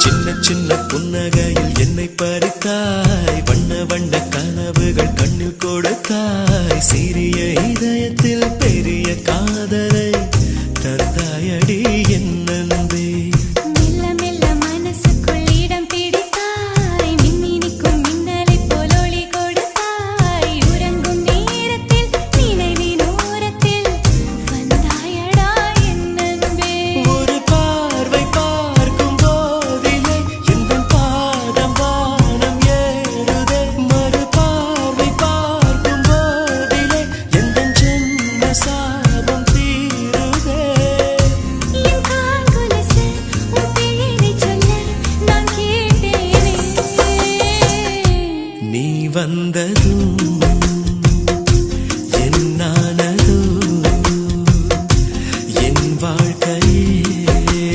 சின்ன சின்ன புன்னகையில் என்னை பறித்தாய். வண்ண வண்ண கனவுகள் கண்ணில் கொடுத்தாய். சிறிய இதயத்தில் பெரிய காதலை தந்தாயடி. என் வந்ததும் என்னானதோ என் வாழ்க்கையே